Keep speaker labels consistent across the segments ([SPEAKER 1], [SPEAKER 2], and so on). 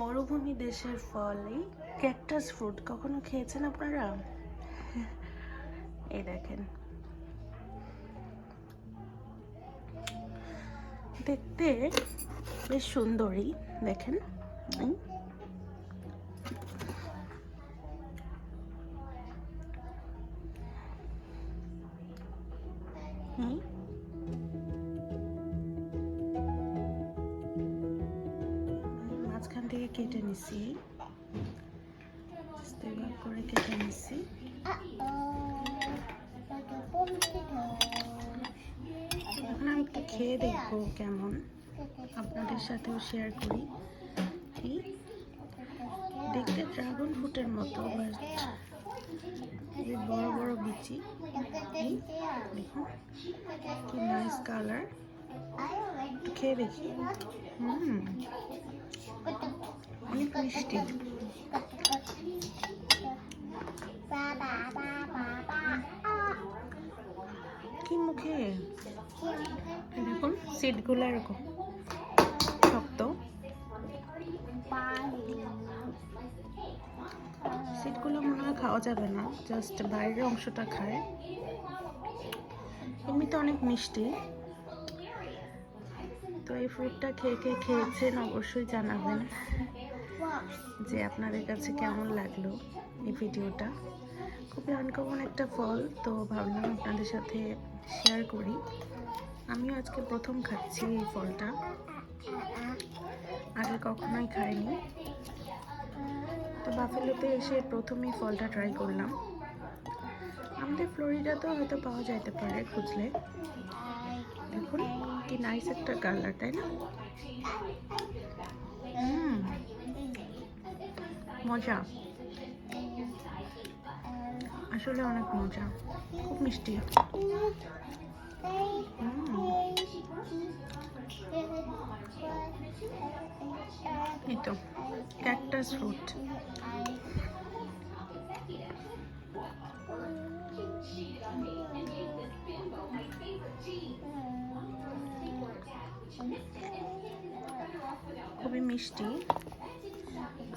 [SPEAKER 1] মরুভূমি দেশের ফল। এই ক্যাকটাস ফ্রুট কখনো খেয়েছেন আপনারা? এই দেখেন। দেখতে বেশ সুন্দরই, দেখেন। হুম কেটে নিছি। ভাগ করে কেটে নিছি। এখন আমি একটু খেয়ে দেখব কেমন। আপনাদের সাথেও শেয়ার করি। এই দেখতে ড্রাগন ফ্রুটের মতো বাট বড় বড় বিচি। দেখুন, কি নাইস কালার খেয়ে দেখি। হুম। মিষ্টি কি মুখে? দেখুন সিটগুলো এরকম শক্ত। সিটগুলো মনে হয় খাওয়া যাবে না জাস্ট বাইরের অংশটা খায়। এমনিতে অনেক মিষ্টি। তো এই ফ্রুটটা খেয়ে খেয়ে খেয়েছেন, অবশ্যই জানাবেন। যে আপনাদের কাছে কেমন লাগল এই ভিডিওটা? খুবই আনকমন একটা ফল, তো ভাবলাম আপনাদের সাথে শেয়ার করি। আমিও আজকে প্রথম খাচ্ছি এই ফলটা। আগে কখনোই খাইনি। তো বাফেলোতে এসে প্রথমেই ফলটা ট্রাই করলাম। আমাদের ফ্লোরিডাতেও হয়তো পাওয়া যাইতে পারে খুঁজলে। দেখুন, কি নাইস একটা কালার তাই না? মজা। আসলে অনেক মজা। খুব মিষ্টি। এই ক্যাকটাস ফ্রুট খুবই মিষ্টি।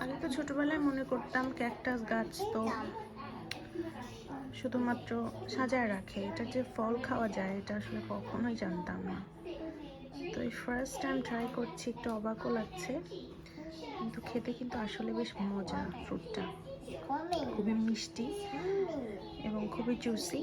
[SPEAKER 1] আগে তো ছোটবেলায় মনে করতাম ক্যাকটাস গাছ তো শুধুমাত্র সাজায় রাখে। এটা যে ফল খাওয়া যায়, এটা আসলে কখনোই জানতাম না। তো এই ফার্স্ট টাইম ট্রাই করছি, একটু অবাকও লাগছে। কিন্তু খেতে কিন্তু আসলে বেশ মজা ফ্রুটটা খুবই মিষ্টি এবং খুবই জুসি